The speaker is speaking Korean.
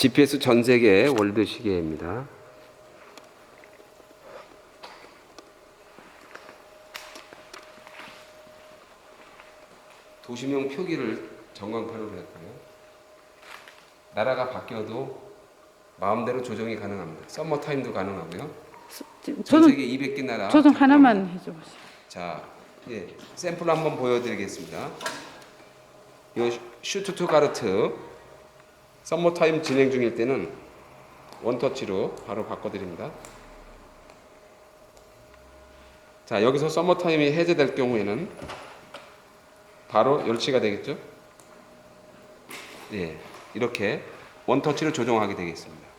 GPS 전 세계 월드 시계입니다. 도시명 표기를 전광판으로 했고요. 나라가 바뀌어도 마음대로 조정이 가능합니다. 썸머 타임도 가능하고요. 전 세계 200개 나라 작동합니다. 하나만 해줘보세요. 자, 예, 샘플 한번 보여드리겠습니다. 이 슈트 투 가르트 썸머 타임 진행 중일 때는 원터치로 바로 바꿔드립니다. 자, 여기서 썸머 타임이 해제될 경우에는 바로 열치가 되겠죠? 예, 이렇게 원터치로 조정하게 되겠습니다.